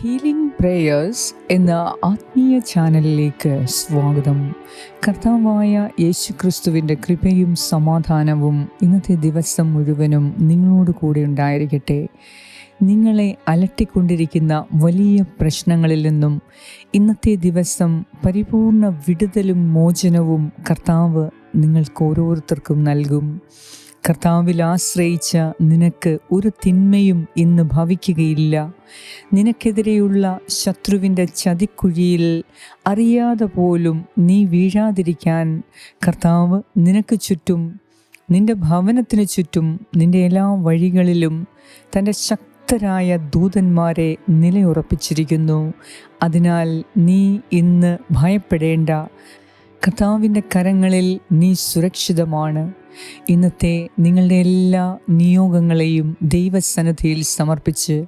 Healing prayers എന്ന ആത്മീയ ചാനലിലേക്ക് സ്വാഗതം. കർത്താവായ യേശു ക്രിസ്തുവിന്റെ കൃപയും സമാധാനവും ഇന്നത്തെ ദിവസം മുഴുവനും നിങ്ങളോട് കൂടെ ഉണ്ടായിരിക്കട്ടെ. നിങ്ങളെ അലട്ടിക്കൊണ്ടിരിക്കുന്ന വലിയ പ്രശ്നങ്ങളിൽ നിന്നും ഇന്നത്തെ ദിവസം പരിപൂർണ വിടുതലും മോചനവും കർത്താവ് നിങ്ങൾക്ക് ഓരോരുത്തർക്കും നൽകും. കർത്താവിൽ ആശ്രയിച്ച നിനക്ക് ഒരു തിന്മയും ഇന്ന് ഭവിക്കുകയില്ല. നിനക്കെതിരെയുള്ള ശത്രുവിന്റെ ചതിക്കുഴിയിൽ അറിയാതെ പോലും നീ വീഴാതിരിക്കാൻ കർത്താവ് നിനക്ക് ചുറ്റും നിന്റെ ഭവനത്തിന് ചുറ്റും നിന്റെ എല്ലാ വഴികളിലും തന്റെ ശക്തരായ ദൂതന്മാരെ നിലയുറപ്പിച്ചിരിക്കുന്നു. അതിനാൽ നീ ഇന്ന് ഭയപ്പെടേണ്ട. കർത്താവിന്റെ കരങ്ങളിൽ നീ സുരക്ഷിതമാണ്. ഇന്നത്തെ നിങ്ങളുടെ എല്ലാ നിയോഗങ്ങളെയും ദൈവസന്നദ്ധിയിൽ സമർപ്പിച്ച്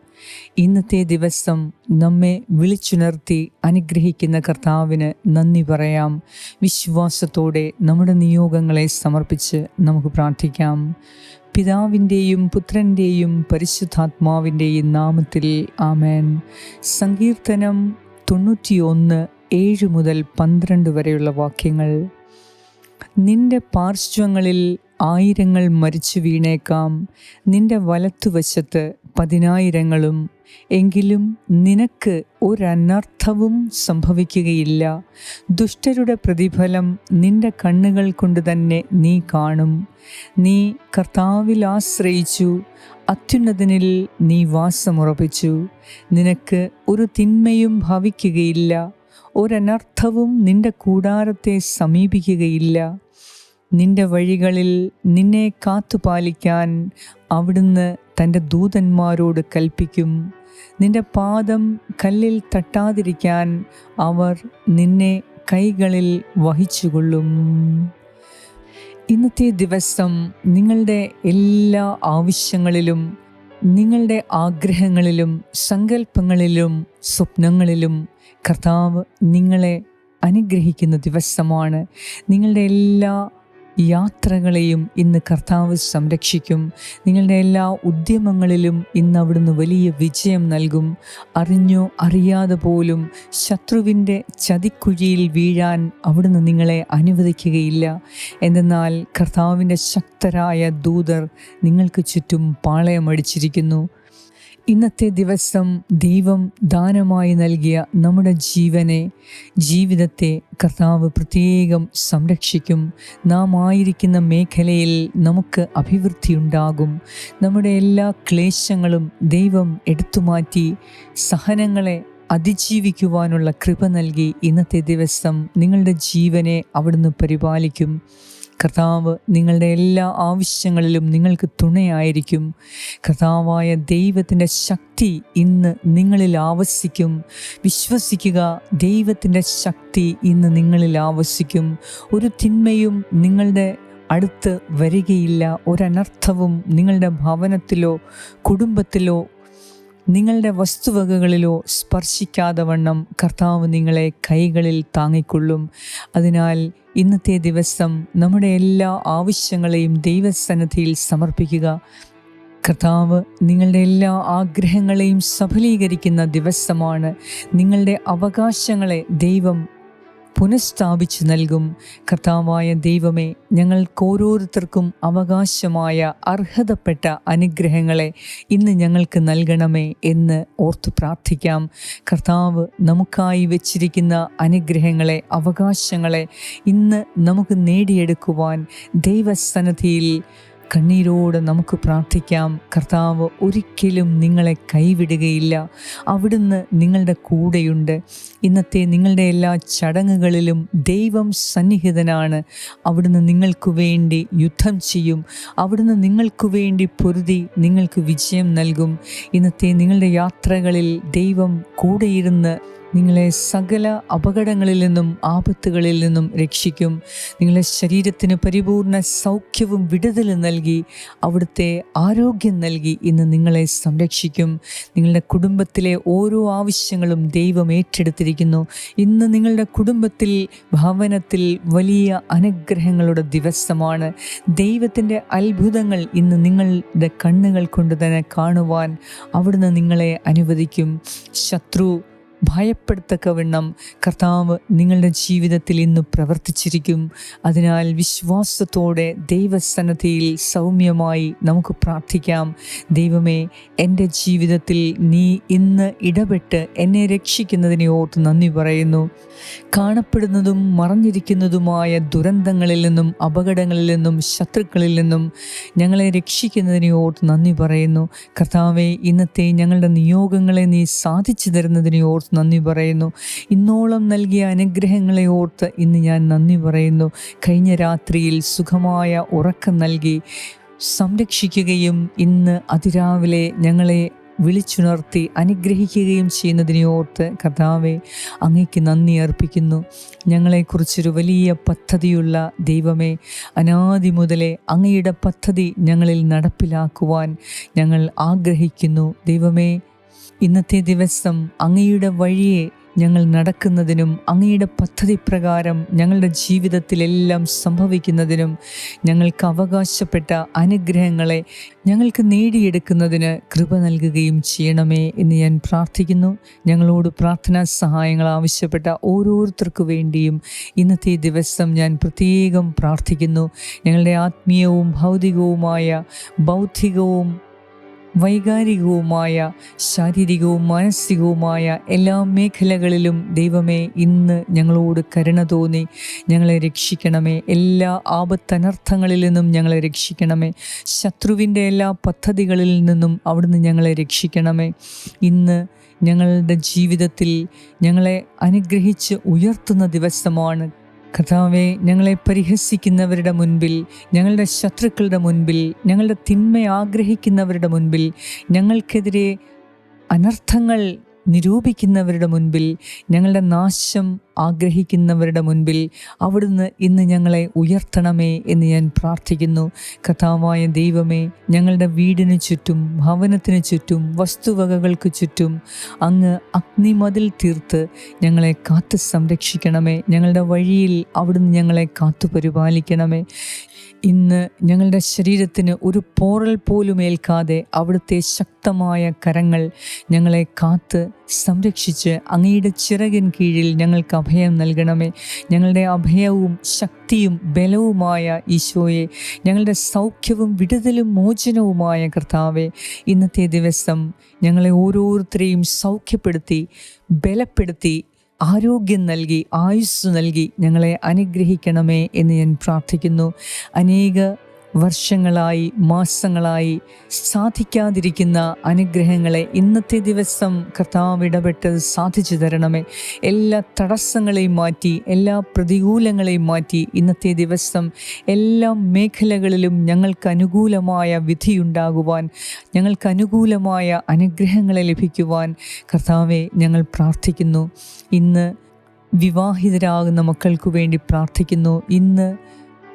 ഇന്നത്തെ ദിവസം നമ്മെ വിളിച്ചുണർത്തി അനുഗ്രഹിക്കുന്ന കർത്താവിന് നന്ദി പറയാം. വിശ്വാസത്തോടെ നമ്മുടെ നിയോഗങ്ങളെ സമർപ്പിച്ച് നമുക്ക് പ്രാർത്ഥിക്കാം. പിതാവിന്റെയും പുത്രന്റെയും പരിശുദ്ധാത്മാവിന്റെയും നാമത്തിൽ ആമേൻ. സങ്കീർത്തനം തൊണ്ണൂറ്റിയൊന്ന് ഏഴ് മുതൽ പന്ത്രണ്ട് വരെയുള്ള വാക്യങ്ങൾ. നിന്റെ പാർശ്വങ്ങളിൽ ആയിരങ്ങൾ മരിച്ചു വീണേക്കാം. നിന്റെ വലത്തുവശത്ത് പതിനായിരങ്ങളും എങ്കിലും നിനക്ക് ഒരനർത്ഥവും സംഭവിക്കുകയില്ല. ദുഷ്ടരുടെ പ്രതിഫലം നിന്റെ കണ്ണുകൾ കൊണ്ട് തന്നെ നീ കാണും. നീ കർത്താവിൽ ആശ്രയിച്ചു അത്യുന്നതനിൽ നീ വാസമുറപ്പിച്ചു. നിനക്ക് ഒരു തിന്മയും ഭവിക്കുകയില്ല. ഒരനർത്ഥവും നിന്റെ കൂടാരത്തെ സമീപിക്കുകയില്ല. നിന്റെ വഴികളിൽ നിന്നെ കാത്തുപാലിക്കാൻ അവിടുന്ന് തന്റെ ദൂതന്മാരോട് കൽപ്പിക്കും. നിന്റെ പാദം കല്ലിൽ തട്ടാതിരിക്കാൻ അവർ നിന്നെ കൈകളിൽ വഹിച്ചുകൊള്ളും. ഇന്നത്തെ ദിവസം നിങ്ങളുടെ എല്ലാ ആവശ്യങ്ങളിലും നിങ്ങളുടെ ആഗ്രഹങ്ങളിലും സങ്കല്പങ്ങളിലും സ്വപ്നങ്ങളിലും കർത്താവ് നിങ്ങളെ അനുഗ്രഹിക്കുന്ന ദിവസമാണ്. നിങ്ങളുടെ എല്ലാ യാത്രകളെയും ഇന്ന് കർത്താവ് സംരക്ഷിക്കും. നിങ്ങളുടെ എല്ലാ ഉദ്യമങ്ങളിലും ഇന്ന് അവിടുന്ന് വലിയ വിജയം നൽകും. അറിഞ്ഞോ അറിയാതെ പോലും ശത്രുവിന്റെ ചതിക്കുഴിയിൽ വീഴാൻ അവിടുന്ന് നിങ്ങളെ അനുവദിക്കുകയില്ല. എന്തെന്നാൽ കർത്താവിന്റെ ശക്തരായ ദൂതർ നിങ്ങൾക്ക് ചുറ്റും പാളയമടിച്ചിരിക്കുന്നു. ഇന്നത്തെ ദിവസം ദൈവം ദാനമായി നൽകിയ നമ്മുടെ ജീവനെ ജീവിതത്തെ കർത്താവ് പ്രത്യേകം സംരക്ഷിക്കും. നാം ആയിരിക്കുന്ന മേഖലയിൽ നമുക്ക് അഭിവൃദ്ധി ഉണ്ടാകും. നമ്മുടെ എല്ലാ ക്ലേശങ്ങളും ദൈവം എടുത്തുമാറ്റി സഹനങ്ങളെ അതിജീവിക്കുവാനുള്ള കൃപ നൽകി ഇന്നത്തെ ദിവസം നിങ്ങളുടെ ജീവനെ അവിടുന്ന് പരിപാലിക്കും. കർത്താവ് നിങ്ങളുടെ എല്ലാ ആവശ്യങ്ങളിലും നിങ്ങൾക്ക് തുണയായിരിക്കും. കർത്താവായ ദൈവത്തിന്റെ ശക്തി ഇന്ന് നിങ്ങളിൽ ആവസിക്കും വിശ്വസിക്കുക ദൈവത്തിന്റെ ശക്തി ഇന്ന് നിങ്ങളിൽ ആവസിക്കും ഒരു തിന്മയും നിങ്ങളുടെ അടുത്ത് വരികയില്ല. ഒരനർത്ഥവും നിങ്ങളുടെ ഭവനത്തിലോ കുടുംബത്തിലോ നിങ്ങളുടെ വസ്തുവകകളിലോ സ്പർശിക്കാതെ വണ്ണം കർത്താവ് നിങ്ങളെ കൈകളിൽ താങ്ങിക്കൊള്ളും. അതിനാൽ ഇന്നത്തെ ദിവസം നമ്മുടെ എല്ലാ ആവശ്യങ്ങളെയും ദൈവസന്നദ്ധിയിൽ സമർപ്പിക്കുക. കർത്താവ് നിങ്ങളുടെ എല്ലാ ആഗ്രഹങ്ങളെയും സഫലീകരിക്കുന്ന ദിവസമാണ്. നിങ്ങളുടെ അവകാശങ്ങളെ ദൈവം പുനഃസ്ഥാപിച്ചു നൽകും. കർത്താവായ ദൈവമേ ഞങ്ങൾക്ക് ഓരോരുത്തർക്കും അവകാശമായ അർഹതപ്പെട്ട അനുഗ്രഹങ്ങളെ ഇന്ന് ഞങ്ങൾക്ക് നൽകണമേ എന്ന് ഓർത്തു പ്രാർത്ഥിക്കാം. കർത്താവ് നമുക്കായി വെച്ചിരിക്കുന്ന അനുഗ്രഹങ്ങളെ അവകാശങ്ങളെ ഇന്ന് നമുക്ക് നേടിയെടുക്കുവാൻ ദൈവസന്നദ്ധിയിൽ കണ്ണീരോടെ നമുക്ക് പ്രാർത്ഥിക്കാം. കർത്താവ് ഒരിക്കലും നിങ്ങളെ കൈവിടുകയില്ല. അവിടുന്ന് നിങ്ങളുടെ കൂടെയുണ്ട്. ഇന്നത്തെ നിങ്ങളുടെ എല്ലാ ചടങ്ങുകളിലും ദൈവം സന്നിഹിതനാണ്. അവിടുന്ന് നിങ്ങൾക്ക് വേണ്ടി യുദ്ധം ചെയ്യും. അവിടുന്ന് നിങ്ങൾക്ക് വേണ്ടി പൊരുതി നിങ്ങൾക്ക് വിജയം നൽകും. ഇന്നത്തെ നിങ്ങളുടെ യാത്രകളിൽ ദൈവം കൂടെയിരുന്ന് നിങ്ങളെ സകല അപകടങ്ങളിൽ നിന്നും ആപത്തുകളിൽ നിന്നും രക്ഷിക്കും. നിങ്ങളെ ശരീരത്തിന് പരിപൂർണ സൗഖ്യവും വിടുതലും നൽകി അവിടുത്തെ ആരോഗ്യം നൽകി ഇന്ന് നിങ്ങളെ സംരക്ഷിക്കും. നിങ്ങളുടെ കുടുംബത്തിലെ ഓരോ ആവശ്യങ്ങളും ദൈവം ഏറ്റെടുത്തിരിക്കുന്നു. ഇന്ന് നിങ്ങളുടെ കുടുംബത്തിൽ ഭവനത്തിൽ വലിയ അനുഗ്രഹങ്ങളുടെ ദിവസമാണ്. ദൈവത്തിന്റെ അത്ഭുതങ്ങൾ ഇന്ന് നിങ്ങളുടെ കണ്ണുകൾ കൊണ്ട് തന്നെ കാണുവാൻ അവിടുന്ന് നിങ്ങളെ അനുവദിക്കും. ശത്രു ഭയപ്പെടുത്തക്കവണ്ണം കർത്താവ് നിങ്ങളുടെ ജീവിതത്തിൽ ഇന്ന് പ്രവർത്തിച്ചിരിക്കും. അതിനാൽ വിശ്വാസത്തോടെ ദൈവസന്നദ്ധിയിൽ സൗമ്യമായി നമുക്ക് പ്രാർത്ഥിക്കാം. ദൈവമേ എന്റെ ജീവിതത്തിൽ നീ ഇന്ന് ഇടപെട്ട് എന്നെ രക്ഷിക്കുന്നതിനെ ഓർത്ത് നന്ദി പറയുന്നു. കാണപ്പെടുന്നതും മറഞ്ഞിരിക്കുന്നതുമായ ദുരന്തങ്ങളിൽ നിന്നും അപകടങ്ങളിൽ നിന്നും ശത്രുക്കളിൽ നിന്നും ഞങ്ങളെ രക്ഷിക്കുന്നതിനെ ഓർത്ത് നന്ദി പറയുന്നു. കർത്താവെ ഇന്നത്തെ ഞങ്ങളുടെ നിയോഗങ്ങളെ നീ സാധിച്ചു തരുന്നതിനെ ഓർത്ത് നന്ദി പറയുന്നു. ഇന്നോളം നൽകിയ അനുഗ്രഹങ്ങളെ ഓർത്ത് ഇന്ന് ഞാൻ നന്ദി പറയുന്നു. കഴിഞ്ഞ രാത്രിയിൽ സുഖമായ ഉറക്കം നൽകി സംരക്ഷിക്കുകയും ഇന്ന് അതിരാവിലെ ഞങ്ങളെ വിളിച്ചുണർത്തി അനുഗ്രഹിക്കുകയും ചെയ്യുന്നതിനെ ഓർത്ത് കർത്താവെ അങ്ങയ്ക്ക് നന്ദി അർപ്പിക്കുന്നു. ഞങ്ങളെക്കുറിച്ചൊരു വലിയ പദ്ധതിയുള്ള ദൈവമേ അനാദി മുതലേ അങ്ങയുടെ പദ്ധതി ഞങ്ങളിൽ നടപ്പിലാക്കുവാൻ ഞങ്ങൾ ആഗ്രഹിക്കുന്നു. ദൈവമേ ഇന്നത്തെ ദിവസം അങ്ങയുടെ വഴിയെ ഞങ്ങൾ നടക്കുന്നതിനും അങ്ങയുടെ പദ്ധതി പ്രകാരം ഞങ്ങളുടെ ജീവിതത്തിലെല്ലാം സംഭവിക്കുന്നതിനും ഞങ്ങൾക്ക് അവകാശപ്പെട്ട അനുഗ്രഹങ്ങളെ ഞങ്ങൾക്ക് നേടിയെടുക്കുന്നതിന് കൃപ നൽകുകയും ചെയ്യണമേ എന്ന് ഞാൻ പ്രാർത്ഥിക്കുന്നു. ഞങ്ങളോട് പ്രാർത്ഥനാ സഹായങ്ങൾ ആവശ്യപ്പെട്ട ഓരോരുത്തർക്കു വേണ്ടിയും ഇന്നത്തെ ദിവസം ഞാൻ പ്രത്യേകം പ്രാർത്ഥിക്കുന്നു. ഞങ്ങളുടെ ആത്മീയവും ഭൗതികവുമായ ബൗദ്ധികവും വൈകാരികവുമായ ശാരീരികവും മാനസികവുമായ എല്ലാ മേഖലകളിലും ദൈവമേ ഇന്ന് ഞങ്ങളോട് കരുണ തോന്നി. ഞങ്ങളെ രക്ഷിക്കണമേ. എല്ലാ ആപത്തനർത്ഥങ്ങളിൽ നിന്നും ഞങ്ങളെ രക്ഷിക്കണമേ. ശത്രുവിന്റെ എല്ലാ പദ്ധതികളിൽ നിന്നും അവിടുന്ന് ഞങ്ങളെ രക്ഷിക്കണമേ. ഇന്ന് ഞങ്ങളുടെ ജീവിതത്തിൽ ഞങ്ങളെ അനുഗ്രഹിച്ച് ഉയർത്തുന്ന ദിവസമാണ് കഥാവെ ഞങ്ങളെ പരിഹസിക്കുന്നവരുടെ മുൻപിൽ ഞങ്ങളുടെ ശത്രുക്കളുടെ മുൻപിൽ ഞങ്ങളുടെ തിന്മ ആഗ്രഹിക്കുന്നവരുടെ മുൻപിൽ ഞങ്ങൾക്കെതിരെ അനർത്ഥങ്ങൾ നിരൂപിക്കുന്നവരുടെ മുൻപിൽ ഞങ്ങളുടെ നാശം ആഗ്രഹിക്കുന്നവരുടെ മുൻപിൽ അവിടുന്ന് ഇന്ന് ഞങ്ങളെ ഉയർത്തണമേ എന്ന് ഞാൻ പ്രാർത്ഥിക്കുന്നു. കഥാവായ ദൈവമേ ഞങ്ങളുടെ വീടിന് ചുറ്റും ഭവനത്തിന് ചുറ്റും വസ്തുവകകൾക്ക് ചുറ്റും അങ്ങ് അഗ്നിമതിൽ തീർത്ത് ഞങ്ങളെ കാത്തു സംരക്ഷിക്കണമേ. ഞങ്ങളുടെ വഴിയിൽ അവിടുന്ന് ഞങ്ങളെ കാത്തു പരിപാലിക്കണമേ. ഇന്ന് ഞങ്ങളുടെ ശരീരത്തിന് ഒരു പോറൽ പോലും ഏൽക്കാതെ അവിടുത്തെ ശക്തമായ കരങ്ങൾ ഞങ്ങളെ കാത്ത് സംരക്ഷിച്ച് അങ്ങയുടെ ചിറകിൻ കീഴിൽ ഞങ്ങൾക്ക് അഭയം നൽകണമേ. ഞങ്ങളുടെ അഭയവും ശക്തിയും ബലവുമായ ഈശോയെ ഞങ്ങളുടെ സൗഖ്യവും വിടുതലും മോചനവുമായ കർത്താവെ ഇന്നത്തെ ദിവസം ഞങ്ങളെ ഓരോരുത്തരെയും സൗഖ്യപ്പെടുത്തി ബലപ്പെടുത്തി ആരോഗ്യം നൽകി ആയുസ് നൽകി ഞങ്ങളെ അനുഗ്രഹിക്കണമേ എന്ന് ഞാൻ പ്രാർത്ഥിക്കുന്നു. അനേക വർഷങ്ങളായി മാസങ്ങളായി സാധിക്കാതിരിക്കുന്ന അനുഗ്രഹങ്ങളെ ഇന്നത്തെ ദിവസം കർത്താവ് ഇടപെട്ട് സാധിച്ചു തരണമേ. എല്ലാ തടസ്സങ്ങളെയും മാറ്റി എല്ലാ പ്രതികൂലങ്ങളെയും മാറ്റി ഇന്നത്തെ ദിവസം എല്ലാ മേഖലകളിലും ഞങ്ങൾക്ക് അനുകൂലമായ വിധിയുണ്ടാകുവാൻ ഞങ്ങൾക്ക് അനുകൂലമായ അനുഗ്രഹങ്ങളെ ലഭിക്കുവാൻ കർത്താവെ ഞങ്ങൾ പ്രാർത്ഥിക്കുന്നു. ഇന്ന് വിവാഹിതരാകുന്ന മക്കൾക്ക് വേണ്ടി പ്രാർത്ഥിക്കുന്നു. ഇന്ന്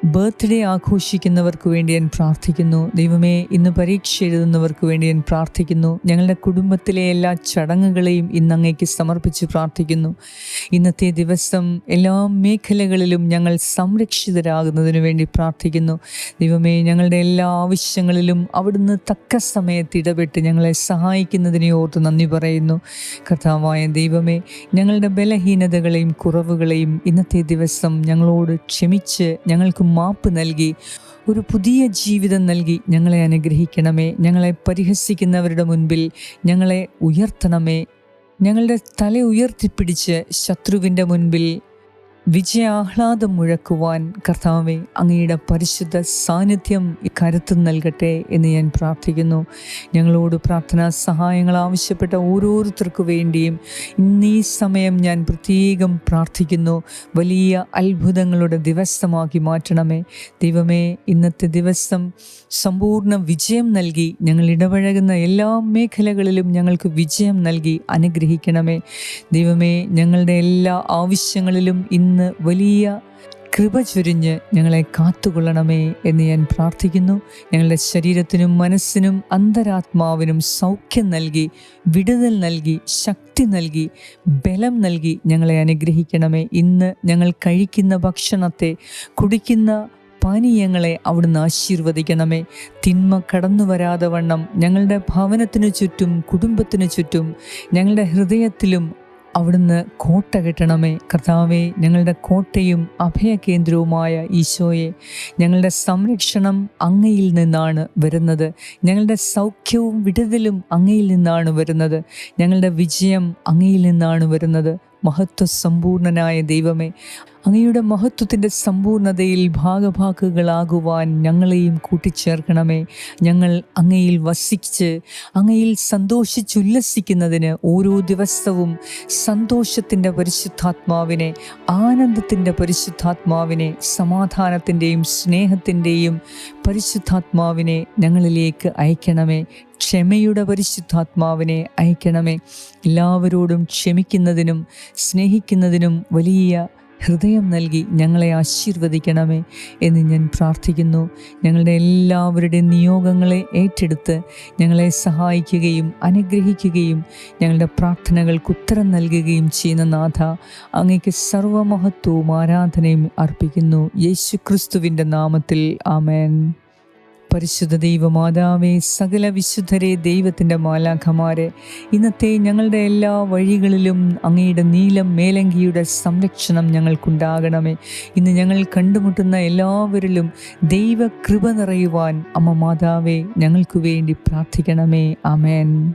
ബർത്ത്ഡേ ആഘോഷിക്കുന്നവർക്ക് വേണ്ടി ഞാൻ പ്രാർത്ഥിക്കുന്നു. ദൈവമേ ഇന്ന് പരീക്ഷ എഴുതുന്നവർക്ക് വേണ്ടി ഞാൻ പ്രാർത്ഥിക്കുന്നു. ഞങ്ങളുടെ കുടുംബത്തിലെ എല്ലാ ചടങ്ങുകളെയും ഇന്ന് അങ്ങേക്ക് സമർപ്പിച്ച് പ്രാർത്ഥിക്കുന്നു. ഇന്നത്തെ ദിവസം എല്ലാ മേഖലകളിലും ഞങ്ങൾ സംരക്ഷിതരാകുന്നതിന് വേണ്ടി പ്രാർത്ഥിക്കുന്നു. ദൈവമേ ഞങ്ങളുടെ എല്ലാ ആവശ്യങ്ങളിലും അവിടുന്ന് തക്ക സമയത്ത് ഇടപെട്ട് ഞങ്ങളെ സഹായിക്കുന്നതിനെ ഓർത്ത് നന്ദി പറയുന്നു. കഥാവായ ദൈവമേ ഞങ്ങളുടെ ബലഹീനതകളെയും കുറവുകളെയും ഇന്നത്തെ ദിവസം ഞങ്ങളോട് ക്ഷമിച്ച് ഞങ്ങൾക്ക് മാപ്പ് നൽകി ഒരു പുതിയ ജീവിതം നൽകി ഞങ്ങളെ അനുഗ്രഹിക്കണമേ. ഞങ്ങളെ പരിഹസിക്കുന്നവരുടെ മുൻപിൽ ഞങ്ങളെ ഉയർത്തണമേ. ഞങ്ങളുടെ തല ഉയർത്തിപ്പിടിച്ച് ശത്രുവിന്റെ മുൻപിൽ വിജയാഹ്ലാദം മുഴക്കുവാൻ കർത്താവെ അങ്ങയുടെ പരിശുദ്ധ സാന്നിധ്യം കരുത്ത് നൽകട്ടെ എന്ന് ഞാൻ പ്രാർത്ഥിക്കുന്നു. ഞങ്ങളോട് പ്രാർത്ഥനാ സഹായങ്ങൾ ആവശ്യപ്പെട്ട ഓരോരുത്തർക്കു വേണ്ടിയും ഇന്നീ സമയം ഞാൻ പ്രത്യേകം പ്രാർത്ഥിക്കുന്നു. വലിയ അത്ഭുതങ്ങളുടെ ദിവസമാക്കി മാറ്റണമേ. ദൈവമേ ഇന്നത്തെ ദിവസം സമ്പൂർണ വിജയം നൽകി ഞങ്ങൾ ഇടപഴകുന്ന എല്ലാ മേഖലകളിലും ഞങ്ങൾക്ക് വിജയം നൽകി അനുഗ്രഹിക്കണമേ. ദൈവമേ ഞങ്ങളുടെ എല്ലാ ആവശ്യങ്ങളിലും ഇന്ന് വലിയ കൃപ ചൊരിഞ്ഞ് ഞങ്ങളെ കാത്തുകൊള്ളണമേ എന്ന് ഞാൻ പ്രാർത്ഥിക്കുന്നു. ഞങ്ങളുടെ ശരീരത്തിനും മനസ്സിനും അന്തരാത്മാവിനും സൗഖ്യം നൽകി വിടുതൽ നൽകി ശക്തി നൽകി ബലം നൽകി ഞങ്ങളെ അനുഗ്രഹിക്കണമേ. ഇന്ന് ഞങ്ങൾ കഴിക്കുന്ന ഭക്ഷണത്തെ കുടിക്കുന്ന പാനീയങ്ങളെ അവിടുന്ന് ആശീർവദിക്കണമേ. തിന്മ കടന്നു വരാതെ വണ്ണം ഞങ്ങളുടെ ഭവനത്തിനു ചുറ്റും കുടുംബത്തിനു ചുറ്റും ഞങ്ങളുടെ ഹൃദയത്തിലും അവിടുന്ന് കോട്ട കെട്ടണമേ. കർത്താവെ ഞങ്ങളുടെ കോട്ടയും അഭയകേന്ദ്രവുമായ ഈശോയെ ഞങ്ങളുടെ സംരക്ഷണം അങ്ങയിൽ നിന്നാണ് വരുന്നത്. ഞങ്ങളുടെ സൗഖ്യവും വിടുതലും അങ്ങയിൽ നിന്നാണ് വരുന്നത്. ഞങ്ങളുടെ വിജയം അങ്ങയിൽ നിന്നാണ് വരുന്നത്. മഹത്വസമ്പൂർണനായ ദൈവമേ അങ്ങയുടെ മഹത്വത്തിന്റെ സമ്പൂർണതയിൽ ഭാഗഭാക്കുകളാകുവാൻ ഞങ്ങളെയും കൂട്ടിച്ചേർക്കണമേ. ഞങ്ങൾ അങ്ങയിൽ വസിച്ച് അങ്ങയിൽ സന്തോഷിച്ചുല്ലസിക്കുന്നതിന് ഓരോ ദിവസവും സന്തോഷത്തിന്റെ പരിശുദ്ധാത്മാവിനെ ആനന്ദത്തിന്റെ പരിശുദ്ധാത്മാവിനെ സമാധാനത്തിന്റെയും സ്നേഹത്തിന്റെയും പരിശുദ്ധാത്മാവിനെ ഞങ്ങളിലേക്ക് അയക്കണമേ. ക്ഷമയുടെ പരിശുദ്ധാത്മാവിനെ അയക്കണമേ. എല്ലാവരോടും ക്ഷമിക്കുന്നതിനും സ്നേഹിക്കുന്നതിനും വലിയ ഹൃദയം നൽകി ഞങ്ങളെ ആശീർവദിക്കണമേ എന്ന് ഞാൻ പ്രാർത്ഥിക്കുന്നു. ഞങ്ങളുടെ എല്ലാവരുടെയും നിയോഗങ്ങളെ ഏറ്റെടുത്ത് ഞങ്ങളെ സഹായിക്കുകയും അനുഗ്രഹിക്കുകയും ഞങ്ങളുടെ പ്രാർത്ഥനകൾക്ക് ഉത്തരം നൽകുകയും ചെയ്യുന്ന നാഥ അങ്ങയ്ക്ക് സർവമഹത്വവും ആരാധനയും അർപ്പിക്കുന്നു. യേശു ക്രിസ്തുവിന്റെ നാമത്തിൽ ആമേൻ. പരിശുദ്ധ ദൈവമാതാവേ സകല വിശുദ്ധരെ ദൈവത്തിന്റെ മാലാഖമാരെ ഇന്നത്തെ ഞങ്ങളുടെ എല്ലാ വഴികളിലും അങ്ങയുടെ നീലം മേലങ്കിയുടെ സംരക്ഷണം ഞങ്ങൾക്കുണ്ടാകണമേ. ഇന്ന് ഞങ്ങൾ കണ്ടുമുട്ടുന്ന എല്ലാവരിലും ദൈവ കൃപ നിറയുവാൻ അമ്മ മാതാവേ ഞങ്ങൾക്ക് വേണ്ടി പ്രാർത്ഥിക്കണമേ. അമേൻ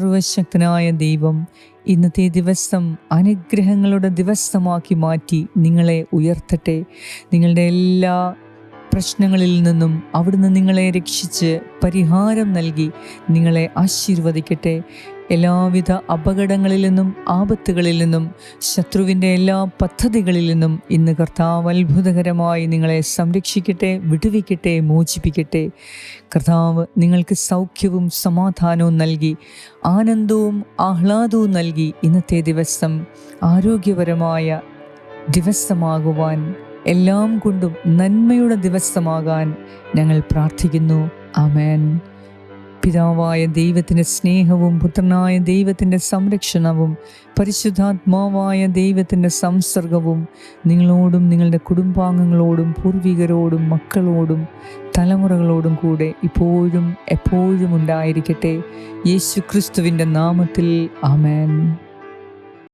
സർവശക്തനായ ദൈവം ഇന്നത്തെ ദിവസം അനുഗ്രഹങ്ങളുടെ ദിവസമാക്കി മാറ്റി നിങ്ങളെ ഉയർത്തട്ടെ. നിങ്ങളുടെ എല്ലാ പ്രശ്നങ്ങളിൽ നിന്നും അവിടുന്ന് നിങ്ങളെ രക്ഷിച്ച് പരിഹാരം നൽകി നിങ്ങളെ ആശീർവദിക്കട്ടെ. എല്ലാവിധ അപകടങ്ങളിൽ നിന്നും ആപത്തുകളിൽ നിന്നും ശത്രുവിന്റെ എല്ലാ പദ്ധതികളിൽ നിന്നും ഇന്ന് കർത്താവ് അത്ഭുതകരമായി നിങ്ങളെ സംരക്ഷിക്കട്ടെ വിടുവിക്കട്ടെ മോചിപ്പിക്കട്ടെ. കർത്താവ് നിങ്ങൾക്ക് സൗഖ്യവും സമാധാനവും നൽകി ആനന്ദവും ആഹ്ലാദവും നൽകി ഇന്നത്തെ ദിവസം ആരോഗ്യപരമായ ദിവസമാകുവാൻ എല്ലാം കൊണ്ടും നന്മയുടെ ദിവസമാകാൻ ഞങ്ങൾ പ്രാർത്ഥിക്കുന്നു. ആമേൻ. പിതാവായ ദൈവത്തിന്റെ സ്നേഹവും പുത്രനായ ദൈവത്തിന്റെ സംരക്ഷണവും പരിശുദ്ധാത്മാവായ ദൈവത്തിന്റെ സംസർഗവും നിങ്ങളോടും നിങ്ങളുടെ കുടുംബാംഗങ്ങളോടും പൂർവികരോടും മക്കളോടും തലമുറകളോടും കൂടെ ഇപ്പോഴും എപ്പോഴും ഉണ്ടായിരിക്കട്ടെ. യേശു ക്രിസ്തുവിന്റെ നാമത്തിൽ ആമേൻ.